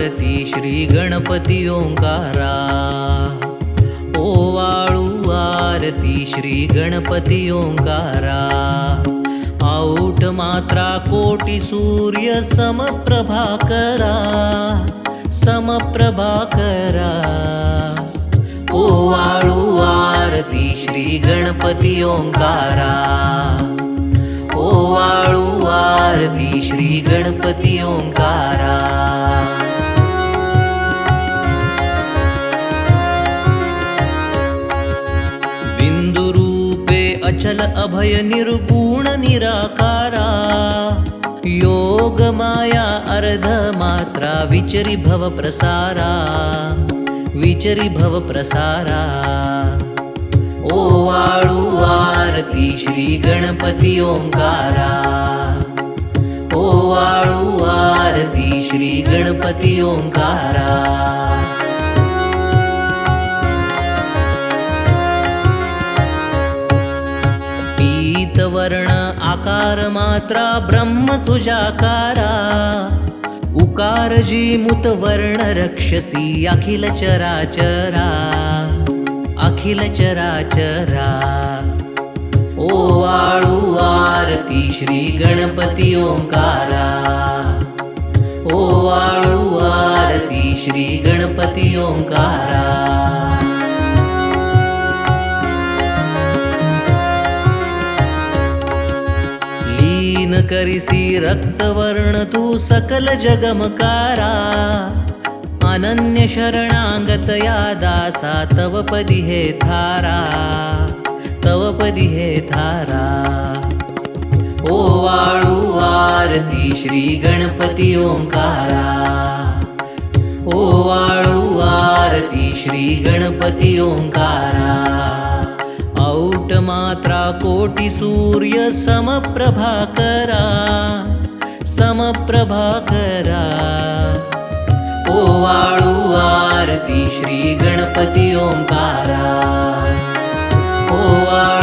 आरती श्री गणपती ओंकारा. ओवाळू आरती श्री गणपती ओंकारा. आऊट मात्रा कोटी सूर्य समप्रभा करा. समप्रभा करा. ओ ओवाळू आरती श्री गणपती ओंकारा. ओवाळू आरती श्री गणपती ओंकारा. अचल अभय निर्गुण निराकारा। योगमाया अर्धमात्रा विचरि भव प्रसारा। विचरि भव प्रसारा। ओवाळू आरती श्री गणपती ओंकारा। ओवाळू आरती श्री गणपती ओंकारा पीतवर्ण आकार मात्रा ब्रह्म सुजाकारा उकार जी मुत वर्ण रक्षसी अखिल चराचरा अखिल चराचरा ओवाळू आरती श्री गणपती ओंकारा। ओवाळू आरती श्री गणपती ओंकारा करिसी रक्तवर्ण तू सकल जगमकारा. अनन्य शरणागतया दासा तव पदी हे थारा तव पदी हे थारा वाळू आरती श्री गणपती ओंकारा. ओवाळू आरती श्री गणपती ओंकारा. मात्रा कोटि सूर्य समप्रभाकरा ओवाळू आरती श्री गणपती ओंकारा। ओवाळू